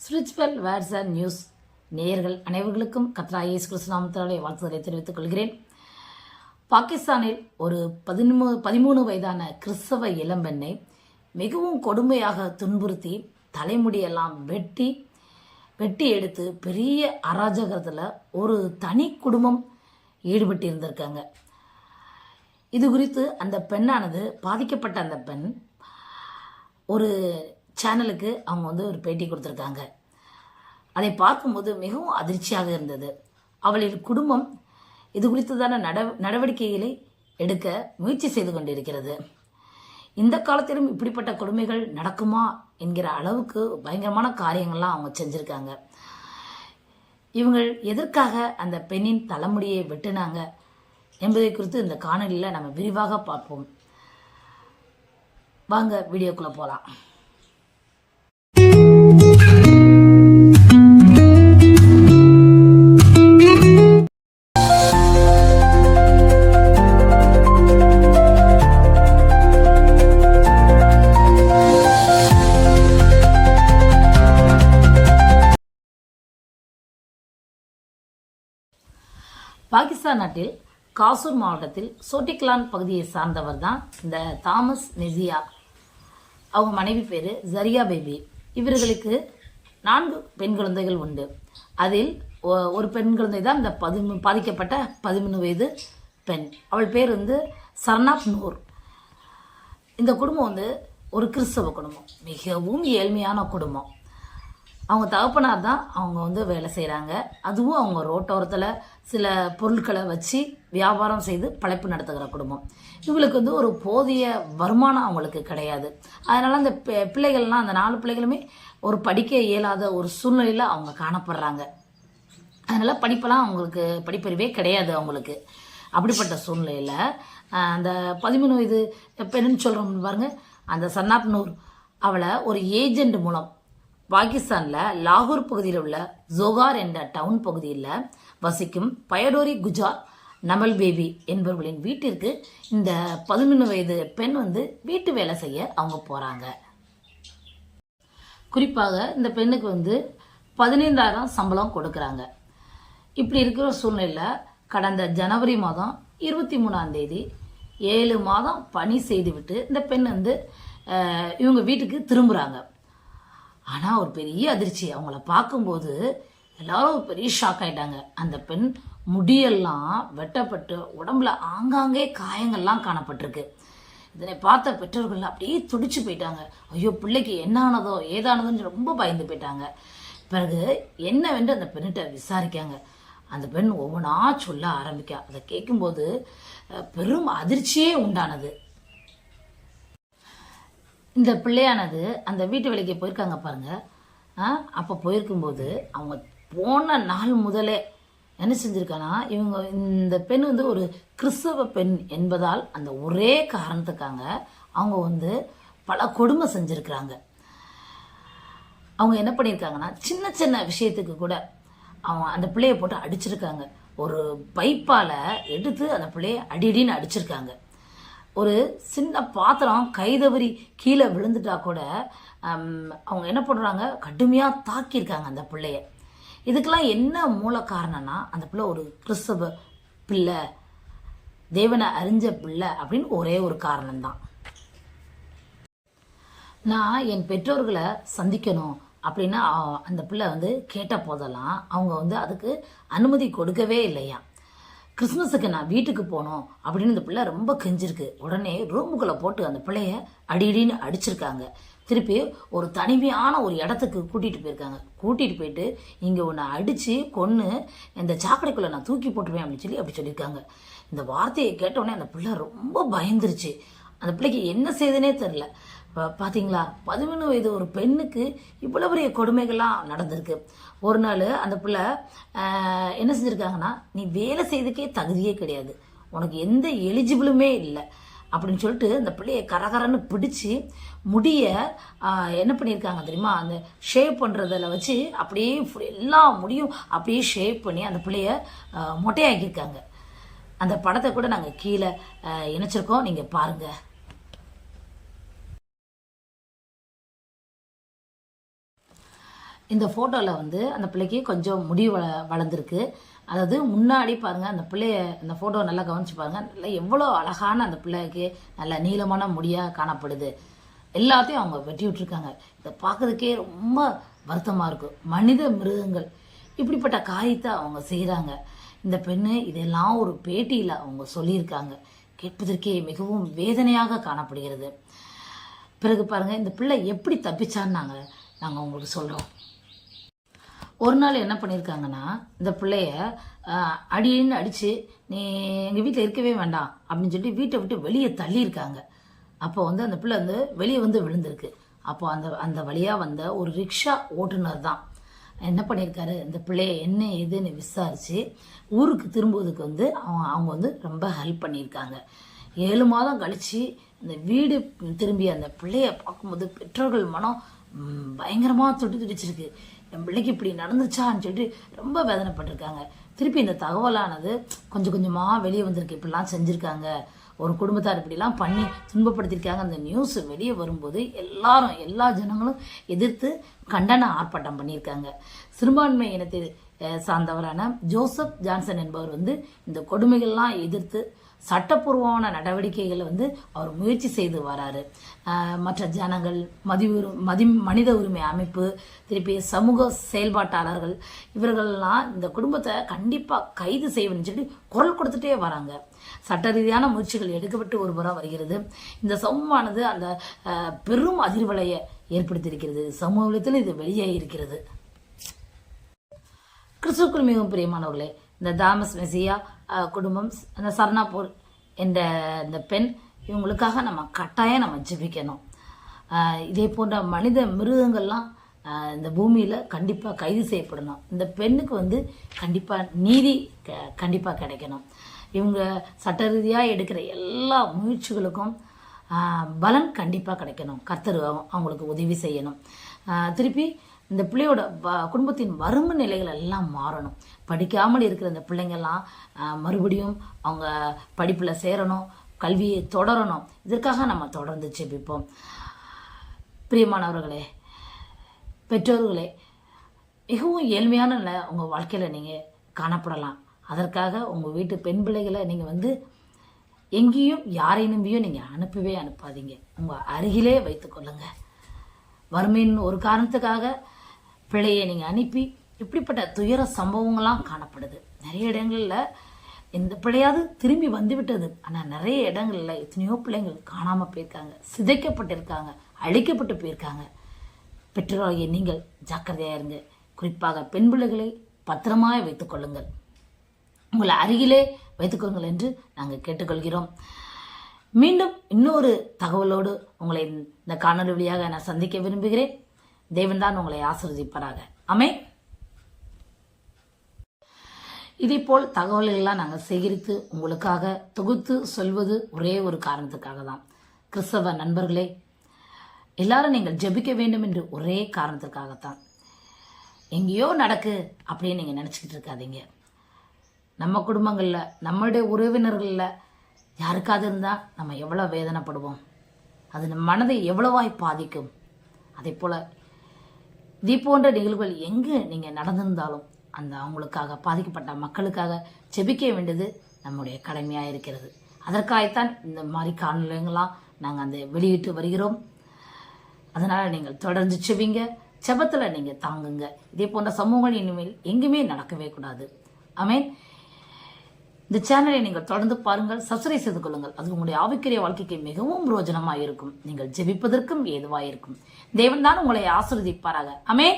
Spiritual வேர்சர் news. நேயர்கள் அனைவர்களுக்கும் கத்ரா இயேசு கிருஷ்ணாமத்தாலே வாழ்த்துதலை தெரிவித்துக் கொள்கிறேன். பாகிஸ்தானில் ஒரு பதிமூ பதிமூணு வயதான கிறிஸ்தவ இளம்பெண்ணை மிகவும் கொடுமையாக துன்புறுத்தி தலைமுடியெல்லாம் வெட்டி வெட்டி எடுத்து பெரிய அராஜகத்தில் ஒரு தனி குடும்பம் ஈடுபட்டு இருந்திருக்காங்க இது குறித்து அந்த பெண்ணானது பாதிக்கப்பட்ட அந்த பெண் ஒரு சேனலுக்கு அவங்க வந்து ஒரு பேட்டி கொடுத்துருக்காங்க. அதை பார்க்கும்போது மிகவும் அதிர்ச்சியாக இருந்தது. அவளின் குடும்பம் இது குறித்ததான நட நடவடிக்கைகளை எடுக்க முயற்சி செய்து கொண்டிருக்கிறது. இந்த காலத்திலும் இப்படிப்பட்ட கொடுமைகள் நடக்குமா என்கிற அளவுக்கு பயங்கரமான காரியங்கள்லாம் அவங்க செஞ்சுருக்காங்க. இவங்கள் எதற்காக அந்த பெண்ணின் தலைமுடியை வெட்டினாங்க என்பதை குறித்து இந்த காணொலியில் நம்ம விரிவாக பார்ப்போம். வாங்க வீடியோக்குள்ளே போகலாம் பாகிஸ்தான் நாட்டில் காசூர் மாவட்டத்தில் சோட்டிக்லான் பகுதியை சார்ந்தவர் தான் இந்த தாமஸ் நெசியா அவங்க மனைவி பேர் ஜரியா பேபி. இவர்களுக்கு நான்கு பெண் குழந்தைகள் உண்டு. அதில் ஒ- ஒரு பெண் குழந்தை தான் இந்த பதிமு பாதிக்கப்பட்ட பதிமூணு வயது பெண். அவள் பேர் வந்து சர்னாப் நூர். இந்த குடும்பம் வந்து ஒரு கிறிஸ்தவ குடும்பம். மிகவும் ஏழ்மையான குடும்பம். அவங்க தகப்பனார் தான் அவங்க வந்து வேலை செய்கிறாங்க அதுவும் அவங்க ரோட்டோரத்தில் சில பொருட்களை வச்சு வியாபாரம் செய்து பழைப்பு நடத்துகிற குடும்பம். இவங்களுக்கு வந்து ஒரு போதிய வருமானம் அவங்களுக்கு கிடையாது. அதனால் அந்த பிள்ளைகள்லாம் அந்த நாலு பிள்ளைகளுமே ஒரு படிக்க இயலாத ஒரு சூழ்நிலையில் அவங்க காணப்படுறாங்க. அதனால் படிப்பெல்லாம் அவங்களுக்கு படிப்பறிவே கிடையாது அவங்களுக்கு. அப்படிப்பட்ட சூழ்நிலையில் அந்த பதிமூணு வயது பெண்ணுன்னு சொல்கிறோம் பாருங்க. அந்த சன்னாப்னூர் அவளை ஒரு ஏஜென்ட் மூலம் பாகிஸ்தானில் லாகூர் பகுதியில் உள்ள ஜோகார் என்ற டவுன் பகுதியில் வசிக்கும் பயடோரி குஜார் நமல் பேபி என்பவர்களின் வீட்டிற்கு இந்த பதிமூணு வயது பெண் வந்து வீட்டு வேலை செய்ய அவங்க போகிறாங்க குறிப்பாக இந்த பெண்ணுக்கு வந்து பதினைந்தாயிரம் சம்பளம் கொடுக்குறாங்க. இப்படி இருக்கிற சூழ்நிலையில் கடந்த ஜனவரி மாதம் இருபத்தி மூணாம் தேதி ஏழு மாதம் பணி செய்துவிட்டு இந்த பெண் வந்து இவங்க வீட்டுக்கு திரும்புகிறாங்க ஆனால் ஒரு பெரிய அதிர்ச்சி. அவங்கள பார்க்கும்போது எல்லாரும் ஒரு பெரிய ஷாக் ஆயிட்டாங்க. அந்த பெண் முடியெல்லாம் வெட்டப்பட்டு உடம்புல ஆங்காங்கே காயங்கள்லாம் காணப்பட்டிருக்கு. இதனை பார்த்த பெற்றோர்கள் அப்படியே துடிச்சு போயிட்டாங்க. ஐயோ பிள்ளைக்கு என்ன ஆனதோ ஏதானதோன்னு ரொம்ப பயந்து போயிட்டாங்க. பிறகு என்னவென்று அந்த பெண்ணிட்ட விசாரிக்காங்க. அந்த பெண் ஒவ்வொன்றா சொல்ல ஆரம்பிக்க. அதை கேட்கும்போது பெரும் அதிர்ச்சியே உண்டானது. இந்த பிள்ளையானது அந்த வீட்டு வேலைக்கு போயிருக்காங்க பாருங்க. அப்போ போயிருக்கும்போது அவங்க போன நாள் முதலே என்ன செஞ்சுருக்கானா இவங்க இந்த பெண் வந்து ஒரு கிறிஸ்தவ பெண் என்பதால் அந்த ஒரே காரணத்துக்காக அவங்க வந்து பல கொடுமை செஞ்சிருக்கிறாங்க. அவங்க என்ன பண்ணியிருக்காங்கன்னா சின்ன சின்ன விஷயத்துக்கு கூட அவங்க அந்த பிள்ளைய போட்டு அடிச்சிருக்காங்க. ஒரு பைப்பால் எடுத்து அந்த பிள்ளைய அடிடின்னு அடிச்சிருக்காங்க. ஒரு சின்ன பாத்திரம் கைதவறி கீழே விழுந்துட்டா கூட அவங்க என்ன பண்ணுறாங்க கடுமையாக தாக்கியிருக்காங்க அந்த பிள்ளைய. இதுக்கெல்லாம் என்ன மூல காரணம்னா அந்த பிள்ளை ஒரு கிறிஸ்தவ பிள்ளை தேவனை அறிஞ்ச பிள்ளை அப்படின்னு ஒரே ஒரு காரணம்தான். நான் என் பெற்றோர்களை சந்திக்கணும் அப்படின்னு அந்த பிள்ளை வந்து கேட்ட போதெல்லாம் அவங்க வந்து அதுக்கு அனுமதி கொடுக்கவே இல்லையா கிறிஸ்மஸுக்கு நான் வீட்டுக்கு போகணும் அப்படின்னு இந்த பிள்ளை ரொம்ப கெஞ்சிருக்கு. உடனே ரூமுக்குள்ளே போட்டு அந்த பிள்ளைய அடிடின்னு அடிச்சிருக்காங்க. திருப்பி ஒரு தனிமையான ஒரு இடத்துக்கு கூட்டிகிட்டு போயிருக்காங்க. கூட்டிகிட்டு போயிட்டு இங்கே உன்னை அடித்து கொன்று இந்த சாக்கடைக்குள்ளே நான் தூக்கி போட்டுருவேன் அப்படின்னு சொல்லி அப்படி சொல்லியிருக்காங்க. இந்த வார்த்தையை கேட்ட உடனே அந்த பிள்ளை ரொம்ப பயந்துருச்சு. அந்த பிள்ளைக்கு என்ன செய்யுதுனே தெரில இப்போ பார்த்தீங்களா பதிமூணு வயது ஒரு பெண்ணுக்கு இவ்வளோ பெரிய கொடுமைகள்லாம் நடந்திருக்கு. ஒரு நாள் அந்த பிள்ளை என்ன செஞ்சுருக்காங்கன்னா நீ வேலை செய்யறதுக்கே தகுதியே கிடையாது. உனக்கு எந்த எலிஜிபிளுமே இல்லை. அப்படின்னு சொல்லிட்டு அந்த பிள்ளையை கரகரன்னு பிடிச்சி முடிய என்ன பண்ணியிருக்காங்க தெரியுமா? அந்த ஷேவ் பண்ணுறதில் வச்சு அப்படியே எல்லா முடியும் அப்படியே ஷேவ் பண்ணி அந்த பிள்ளைய மொட்டையாக்கியிருக்காங்க. அந்த படத்தை கூட நாங்கள் கீழே இணைச்சிருக்கோம். நீங்கள் பாருங்கள் இந்த ஃபோட்டோவில் வந்து அந்த பிள்ளைக்கு கொஞ்சம் முடி வள வளர்ந்துருக்கு. அதாவது முன்னாடி பாருங்க அந்த பிள்ளைய அந்த ஃபோட்டோ நல்லா கவனிச்சு பாருங்கள் நல்லா எவ்வளோ அழகான அந்த பிள்ளைக்கு நல்ல நீளமான முடியாக காணப்படுது. எல்லாத்தையும் அவங்க வெட்டி விட்டுருக்காங்க. இதை பார்க்கறதுக்கே ரொம்ப வருத்தமாக இருக்கும் மனித மிருகங்கள். இப்படிப்பட்ட காரியத்தை அவங்க செய்கிறாங்க இந்த பெண்ணு இதெல்லாம் ஒரு பேட்டியில் அவங்க சொல்லியிருக்காங்க. கேட்பதற்கே மிகவும் வேதனையாக காணப்படுகிறது. பிறகு பாருங்கள் இந்த பிள்ளை எப்படி தப்பிச்சான்னு நாங்கள் நாங்கள் உங்களுக்கு சொல்கிறோம் ஒரு நாள் என்ன பண்ணியிருக்காங்கன்னா இந்த பிள்ளைய அடின்னு அடித்து நீ எங்கள் வீட்டில் இருக்கவே வேண்டாம் அப்படின்னு சொல்லி வீட்டை விட்டு வெளியே தள்ளியிருக்காங்க. அப்போ வந்து அந்த பிள்ளை வந்து வெளியே வந்து விழுந்திருக்கு. அப்போ அந்த அந்த வழியாக வந்த ஒரு ரிக்ஷா ஓட்டுநர் தான். என்ன பண்ணியிருக்காரு இந்த பிள்ளைய என்ன ஏதுன்னு விசாரித்து ஊருக்கு திரும்புவதுக்கு வந்து அவங்க அவங்க வந்து ரொம்ப ஹெல்ப் பண்ணியிருக்காங்க. ஏழு மாதம் கழித்து இந்த வீடு திரும்பி அந்த பிள்ளைய பார்க்கும்போது பெற்றோர்கள் மனம் பயங்கரமாக தொட்டு துடிச்சிருக்கு. என் பிள்ளைக்கு இப்படி நடந்துச்சான்னு சொல்லிட்டு ரொம்ப வேதனைப்பட்டிருக்காங்க. திருப்பி இந்த தகவலானது கொஞ்சம் கொஞ்சமாக வெளியே வந்திருக்கு. இப்படிலாம் செஞ்சுருக்காங்க. ஒரு குடும்பத்தார் இப்படிலாம் பண்ணி துன்பப்படுத்தியிருக்காங்க. அந்த நியூஸ் வெளியே வரும்போது எல்லாரும் எல்லா ஜனங்களும் எதிர்த்து கண்டன ஆர்ப்பாட்டம் பண்ணியிருக்காங்க. சிறுபான்மை இனத்தை சார்ந்தவரான ஜோசப் ஜான்சன் என்பவர் வந்து இந்த கொடுமைகள்லாம் எதிர்த்து சட்டப்பூர்வமான நடவடிக்கைகளை வந்து அவர் முயற்சி செய்து வராரு. மற்ற ஜனங்கள் மதி மதி மனித உரிமை அமைப்பு திருப்பி சமூக செயல்பாட்டாளர்கள் இவர்கள்லாம் இந்த குடும்பத்தை கண்டிப்பாக கைது செய்யணும்னு சொல்லி குரல் கொடுத்துட்டே வராங்க. சட்ட ரீதியான முயற்சிகள் எடுக்கப்பட்டு ஒரு புறம் வருகிறது. இந்த சமூகமானது அந்த பெரும் அதிர்வலையை ஏற்படுத்தியிருக்கிறது. சமூகத்தில் இது வெளியே இருக்கிறது. கிறிஸ்துக்குள் மிகவும் பிரியமானவர்களே இந்த தாமஸ் மெசியா குடும்பம் அந்த சர்ணாபூர் என்ற இந்த பெண் இவங்களுக்காக நம்ம கட்டாயம் நம்ம ஜிபிக்கணும். இதே போன்ற மனித மிருகங்கள்லாம் இந்த பூமியில் கண்டிப்பாக கைது செய்யப்படணும். இந்த பெண்ணுக்கு வந்து கண்டிப்பாக நீதி க- கண்டிப்பாக கிடைக்கணும். இவங்க சட்ட ரீதியாக எடுக்கிற எல்லா முயற்சிகளுக்கும் பலன் கண்டிப்பாக கிடைக்கணும். கர்த்தர் அவங்களுக்கு உதவி செய்யணும். திருப்பி இந்த பிள்ளையோட வ- குடும்பத்தின் வறுமை நிலைகள் எல்லாம் மாறணும். படிக்காமல் இருக்கிற இந்த பிள்ளைங்கள்லாம் மறுபடியும் அவங்க படிப்பில் சேரணும் கல்வியை தொடரணும். இதற்காக நம்ம தொடர்ந்து செபிப்போம் பிரியமானவர்களே பெற்றோர்களே மிகவும் ஏழ்மையான நிலை உங்கள் வாழ்க்கையில் நீங்கள் காணப்படலாம். அதற்காக உங்கள் வீட்டு பெண் பிள்ளைகளை நீங்கள் வந்து எங்கேயும் யாரை நம்பியும் நீங்கள் அனுப்பவே அனுப்பாதீங்க. உங்கள் அருகிலே வைத்துக்கொள்ளுங்க வறுமையின் ஒரு காரணத்துக்காக பிள்ளையை நீங்கள் அனுப்பி இப்படிப்பட்ட துயர சம்பவங்கள்லாம் காணப்படுது. நிறைய இடங்களில் இந்த பிள்ளையாவது திரும்பி வந்துவிட்டது. ஆனால் நிறைய இடங்களில் எத்தனையோ பிள்ளைங்கள் காணாமல் போயிருக்காங்க. சிதைக்கப்பட்டிருக்காங்க. அழிக்கப்பட்டு போயிருக்காங்க. பெற்றோராகிய நீங்கள் ஜாக்கிரதையாக இருங்க. குறிப்பாக பெண் பிள்ளைகளை பத்திரமாக வைத்துக்கொள்ளுங்கள் உங்களை அருகிலே வைத்துக்கொள்ளுங்கள் என்று நாங்கள் கேட்டுக்கொள்கிறோம். மீண்டும் இன்னொரு தகவலோடு உங்களை இந்த காணொலி வழியாக நான் சந்திக்க விரும்புகிறேன். தேவன் தான் உங்களை ஆசிர்வதிப்பாராக. அமே இதேபோல் தகவல்கள்லாம் நாங்கள் சேகரித்து உங்களுக்காக தொகுத்து சொல்வது ஒரே ஒரு காரணத்துக்காக தான். கிறிஸ்தவ நண்பர்களே எல்லாரும் நீங்கள் ஜெபிக்க வேண்டும் என்று ஒரே காரணத்துக்காகத்தான் எங்கேயோ நடக்கு அப்படின்னு நீங்கள் நினச்சிக்கிட்டு இருக்காதீங்க. நம்ம குடும்பங்களில் நம்மளுடைய உறவினர்களில் யாருக்காவது இருந்தால் நம்ம எவ்வளோ வேதனைப்படுவோம். அது நம் மனதை எவ்வளவாய் பாதிக்கும். அதே போல் இதே போன்ற நிகழ்வுகள் எங்கே நீங்கள் நடந்திருந்தாலும் அந்த அவங்களுக்காக பாதிக்கப்பட்ட மக்களுக்காக செபிக்க வேண்டியது நம்முடைய கடமையாக இருக்கிறது. அதற்காகத்தான் இந்த மாதிரி காணொலிகள்லாம் நாங்கள் அந்த வெளியிட்டு வருகிறோம். அதனால் நீங்கள் தொடர்ந்து செவிங்க செபத்தில் நீங்கள் தாங்குங்க. இதே போன்ற சமூகங்கள் இனிமேல் எங்குமே நடக்கவே கூடாது. ஆமென். இந்த சேனலை நீங்கள் தொடர்ந்து பாருங்கள் சப்ஸ்கிரைப் செய்து கொள்ளுங்கள். அது உங்களுடைய ஆவிக்குரிய வாழ்க்கைக்கு மிகவும் பிரோஜனமாக இருக்கும். நீங்கள் ஜெபிப்பதற்கும் ஏதுவாக இருக்கும். தேவன் தான் உங்களை ஆசிர்வதிப்பாராக. அமே